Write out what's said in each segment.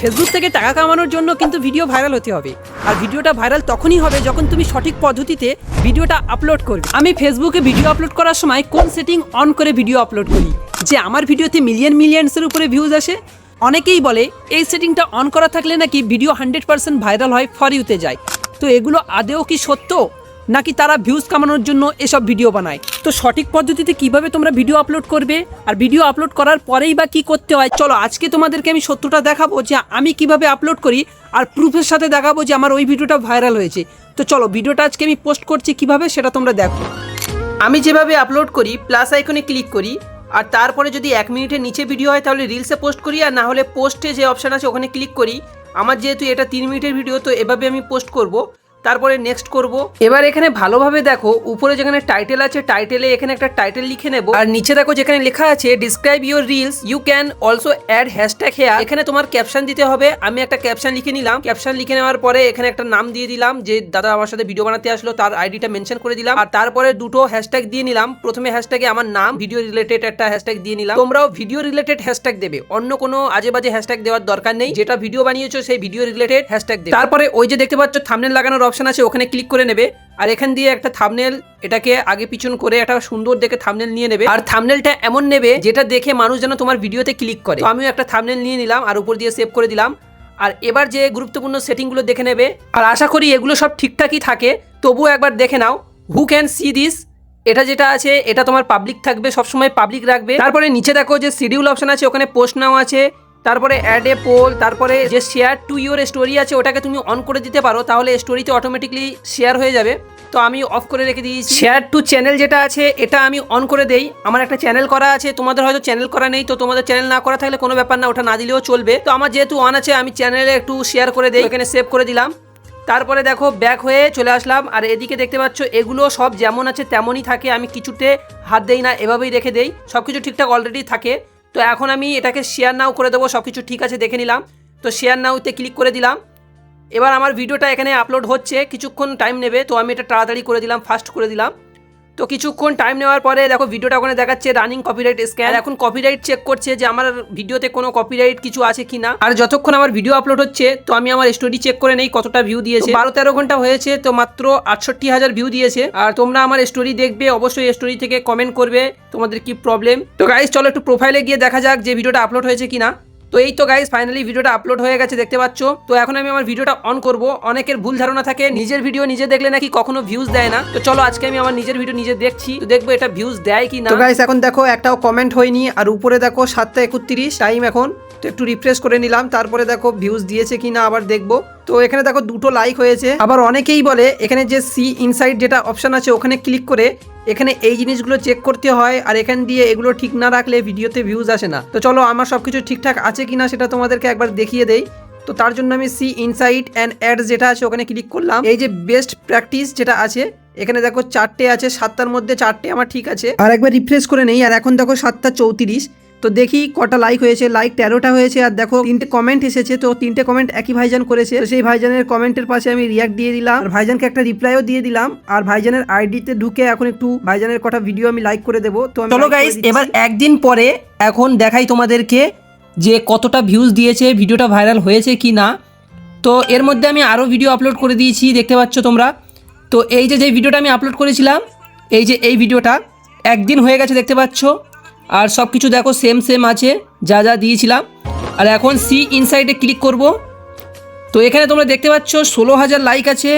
Facebook থেকে টাকা কামানোর জন্য কিন্তু ভিডিও ভাইরাল হতে হবে। আর ভিডিওটা ভাইরাল তখনই হবে যখন তুমি সঠিক পদ্ধতিতে ভিডিওটা আপলোড করবে। আমি ফেসবুকে ভিডিও আপলোড করার সময় কোন সেটিং অন করে ভিডিও আপলোড করি? যে আমার ভিডিওতে মিলিয়ন মিলিয়ন্সের উপরে ভিউজ আসে? অনেকেই বলে, এই সেটিংটা অন করা থাকলে নাকি ভিডিও হান্ড্রেড পার্সেন্ট ভাইরাল হয় ফর ইউতে যায়। তো এগুলো আদেও কি সত্য? নাকি তারা ভিউজ কামানোর জন্য এসব ভিডিও বানায়? তো সঠিক পদ্ধতিতে কীভাবে তোমরা ভিডিও আপলোড করবে? আর ভিডিও আপলোড করার পরেই বা কি করতে হয়? চলো, আজকে তোমাদেরকে আমি সত্যটা দেখাবো যে আমি কীভাবে আপলোড করি আর প্রুফের সাথে দেখাবো যে আমার ওই ভিডিওটা ভাইরাল হয়েছে। তো চলো ভিডিওটা আজকে আমি পোস্ট করছি কীভাবে সেটা তোমরা দেখো। আমি যেভাবে আপলোড করি প্লাস আইকনে ক্লিক করি, আর তারপরে যদি এক মিনিটের নিচে ভিডিও হয়, তাহলে রিলসে পোস্ট করি, আর না হলে পোস্টে যে অপশান আছে, ওখানে ক্লিক করি। আমার যেহেতু এটা তিন মিনিটের ভিডিও তো এভাবে আমি পোস্ট করব। তারপরে নেক্সট করব। এবার এখানে ভালোভাবে দেখো, উপরে যেখানে টাইটেল আছে টাইটেলে এখানে একটা টাইটেল লিখে নেব। আর নিচে দেখো যেখানে লেখা আছে describe your reels you can also add hashtag here এখানে তোমার ক্যাপশন দিতে হবে, আমি একটা ক্যাপশন লিখে নিলাম। ক্যাপশন লিখে নেওয়ার পরে এখানে একটা নাম দিয়ে দিলাম, যে দাদা আমার সাথে ভিডিও বানাতে আসলো, তার আইডিটা মেনশন করে দিলাম। আর তারপরে দুটো হ্যাশট্যাগ দিয়ে নিলাম। প্রথমে হ্যাশট্যাগে আমার নাম ভিডিও রিলেটেড একটা হ্যাশট্যাগ দিয়ে নিলাম। তোমরাও ভিডিও রিলেটেড হ্যাশট্যাগ দেবে, অন্য কোনো আজে বাজে হ্যাশট্যাগ দেওয়ার দরকার নেই। যেটা ভিডিও বানিয়েছো, সেই ভিডিও রিলেটেড হ্যাশট্যাগ দেবে। তারপরে ওই যে দেখতে পাচ্ছ থামনেল লাগানোর অপশন আছে, ওখানে ক্লিক করে নেবে। আর এখান দিয়ে একটা থামনেল এটাকে আগে পিছন করে একটা সুন্দর দেখে থামনেল নিয়ে নেবে। আর থামনেলটা এমন নেবে, যেটা দেখে মানুষ যেন তোমার ভিডিওতে ক্লিক করে। আমিও একটা থামনেল নিয়ে নিলাম, আর উপর দিয়ে সেভ করে দিলাম। আর এবার যে গুরুত্বপূর্ণ সেটিংগুলো দেখে নেবে, আর আশা করি এগুলো সব ঠিকঠাকই থাকে। তবুও একবার দেখে নাও হু ক্যান সি দিস এটা যেটা আছে, এটা তোমার পাবলিক থাকবে, সবসময় পাবলিক রাখবে। তারপরে নিচে দেখো যে শিডিউল অপশন আছে, ওখানে পোস্ট নাও আছে। তারপরে অ্যাড এ পোল তারপরে যে শেয়ার টু ইউর স্টোরি আছে ওটাকে তুমি অন করে দিতে পারো, তাহলে স্টোরিতে অটোমেটিকলি শেয়ার হয়ে যাবে। তো আমি অফ করে রেখে দিয়েছি। শেয়ার টু চ্যানেল যেটা আছে, এটা আমি অন করে দেই। আমার একটা চ্যানেল করা আছে, তোমাদের হয়তো চ্যানেল করা নেই, তো তোমাদের চ্যানেল না করা থাকলে কোনো ব্যাপার না, ওটা না দিলেও চলবে। তো আমার যেহেতু অন আছে, আমি চ্যানেলে একটু শেয়ার করে দেই। এখানে সেভ করে দিলাম। তারপরে দেখো ব্যাক হয়ে চলে আসলাম। আর এদিকে দেখতে পাচ্ছ, এগুলো সব যেমন আছে তেমনই থাকে। আমি কিছুতে হাত দেই না, এভাবেই রেখে দেই। সব কিছু ঠিকঠাক অলরেডি থাকে। তো এখন আমি এটাকে শেয়ার নাও করে দেবো সব কিছু ঠিক আছে, দেখে নিলাম। তো শেয়ার নাওতে ক্লিক করে দিলাম। এবার আমার ভিডিওটা এখানে আপলোড হচ্ছে, কিছুক্ষণ টাইম নেবে, তো আমি এটা তাড়াতাড়ি করে দিলাম ফাস্ট করে দিলাম। তো কিছুক্ষণ টাইম নেওয়ার পরে দেখো ভিডিওটা ওখানে দেখাচ্ছে রানিং কপিরাইট স্ক্যান এখন কপিরাইট চেক করছে যে আমার ভিডিওতে কোনো কপিরাইট কিছু আছে কিনা। আর যতক্ষণ আমার ভিডিও আপলোড হচ্ছে, তো আমি আমার স্টোরি চেক করে নেই কতটা ভিউ দিয়েছে। বারো তেরো ঘণ্টা হয়েছে, তো মাত্র আটষট্টি হাজার ভিউ দিয়েছে। আর তোমরা আমার স্টোরি দেখবে, অবশ্যই স্টোরি থেকে কমেন্ট করবে, তোমাদের কি প্রবলেম তো গাইজ চলো একটু প্রোফাইলে গিয়ে দেখা যাক যে ভিডিওটা আপলোড হয়েছে কিনা। তো এই তো গাইজ ফাইনালি ভিডিওটা আপলোড হয়ে গেছে, দেখতে পাচ্ছ? তো এখন আমি আমার ভিডিওটা অন করব। অনেকের ভুল ধারণা থাকে, নিজের ভিডিও নিজে দেখলে নাকি কখনো ভিউজ দেয় না। তো চলো আজকে আমি আমার নিজের ভিডিও নিজে দেখছি, তো দেখব এটা ভিউজ দেয় কি না গাইজ এখন দেখো, একটাও কমেন্ট হয়নি, আর উপরে দেখো সাতটা একত্রিশ টাইম এখন। তো একটু রিফ্রেশ করে নিলাম, তারপরে দেখো ভিউজ দিয়েছে কি না আবার দেখব। তো এখানে দেখো দুটো লাইক হয়েছে। আবার অনেকেই বলে, এখানে যে সি ইনসাইড যেটা অপশন আছে, ওখানে ক্লিক করে এখানে এই জিনিসগুলো চেক করতে হয় আর এখান দিয়ে এগুলো ঠিক না রাখলে ভিডিওতে ভিউজ আসে না। তো চলো, আমার সব কিছু ঠিকঠাক আছে কিনা সেটা তোমাদেরকে একবার দেখিয়ে দেই। তো তার জন্য আমি সি ইনসাইট অ্যান্ড অ্যাডস যেটা আছে ওখানে ক্লিক করলাম। এই যে বেস্ট প্র্যাকটিস যেটা আছে, এখানে দেখো চারটে আছে, সাতটার মধ্যে চারটে আমার ঠিক আছে। আর একবার রিফ্রেশ করে নেই, আর এখন দেখো সাতটা চৌত্রিশ। তো দেখি কটা লাইক হয়েছে লাইক তেরোটা হয়েছে আর দেখো তিনটে কমেন্ট এসেছে তো তিনটে কমেন্ট একই ভাইজান করেছে। তো সেই ভাইজানের কমেন্টের পাশে আমি রিয়াক্ট দিয়ে দিলাম। আর ভাইজানকে একটা রিপ্লাইও দিয়ে দিলাম। আর ভাইজানের আইডিতে ঢুকে এখন একটু ভাইজানের কটা ভিডিও আমি লাইক করে দেবো। তো চলো গাইস এবার একদিন পরে এখন দেখাই তোমাদেরকে যে কতটা ভিউজ দিয়েছে ভিডিওটা ভাইরাল হয়েছে কি না তো এর মধ্যে আমি আরও ভিডিও আপলোড করে দিয়েছি দেখতে পাচ্ছ তোমরা। তো এই যে যে ভিডিওটা আমি আপলোড করেছিলাম এই যে এই ভিডিওটা একদিন হয়ে গেছে দেখতে পাচ্ছ। আর সব কিছু দেখো সেম সেম আছে, যা যা দিয়েছিলাম। আর এখন সি ইনসাইডে ক্লিক করব। তো এখানে তোমরা দেখতে পাচ্ছ, ষোলো হাজার লাইক আছে,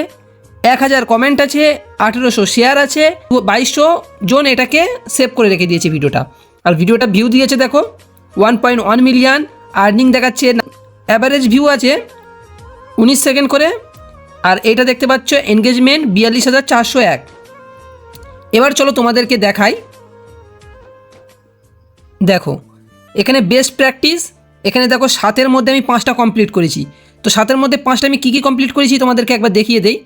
এক হাজার কমেন্ট আছে, আঠেরোশো শেয়ার আছে, বাইশশো জন এটাকে সেভ করে রেখে দিয়েছে ভিডিওটা আর ভিডিওটা ভিউ দিয়েছে দেখো one point one million earning দেখাচ্ছে অ্যাভারেজ ভিউ আছে, উনিশ সেকেন্ড করে। আর এটা দেখতে পাচ্ছ এনগেজমেন্ট বিয়াল্লিশ হাজার চারশো এক। এবার চলো তোমাদেরকে দেখাই। দেখো, এখানে বেস্ট প্র্যাকটিস এখানে দেখো সাতের মধ্যে আমি পাঁচটা কমপ্লিট করেছি। তো সাতের মধ্যে পাঁচটা আমি কী কী কমপ্লিট করেছি তোমাদেরকে একবার দেখিয়ে দেই।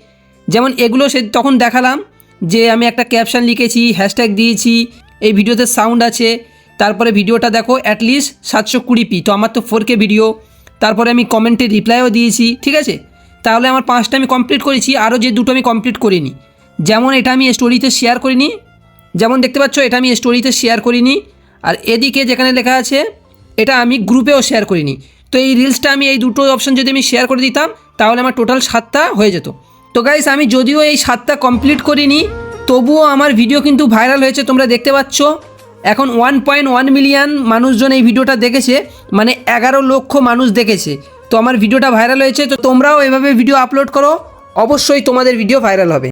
যেমন এগুলো সে তখন দেখালাম যে আমি একটা ক্যাপশন লিখেছি হ্যাশট্যাগ দিয়েছি, এই ভিডিওতে সাউন্ড আছে। তারপরে ভিডিওটা দেখো অ্যাটলিস্ট সাতশো কুড়ি পি তো আমার তো ফোর কে ভিডিও তারপরে আমি কমেন্টে রিপ্লাইও দিয়েছি, ঠিক আছে? তাহলে আমার পাঁচটা আমি কমপ্লিট করেছি, আরও যে দুটো আমি কমপ্লিট করিনি। যেমন এটা আমি স্টোরিতে শেয়ার করিনি, যেমন দেখতে পাচ্ছ এটা আমি স্টোরিতে শেয়ার করিনি। আর এদিকে যেখানে লেখা আছে, এটা আমি গ্রুপেও শেয়ার করিনি। তো এই রিলসটা আমি, এই দুটো অপশন যদি আমি শেয়ার করে দিতাম, তাহলে আমার টোটাল সাতটা হয়ে যেত। তো গাইস আমি যদিও এই সাতটা কমপ্লিট করিনি, তবুও আমার ভিডিও কিন্তু ভাইরাল হয়েছে, তোমরা দেখতে পাচ্ছ। এখন ওয়ান পয়েন্ট ওয়ান মিলিয়ন মানুষজন এই ভিডিওটা দেখেছে মানে এগারো লক্ষ মানুষ দেখেছে। তো আমার ভিডিওটা ভাইরাল হয়েছে, তো তোমরাও এভাবে ভিডিও আপলোড করো, অবশ্যই তোমাদের ভিডিও ভাইরাল হবে।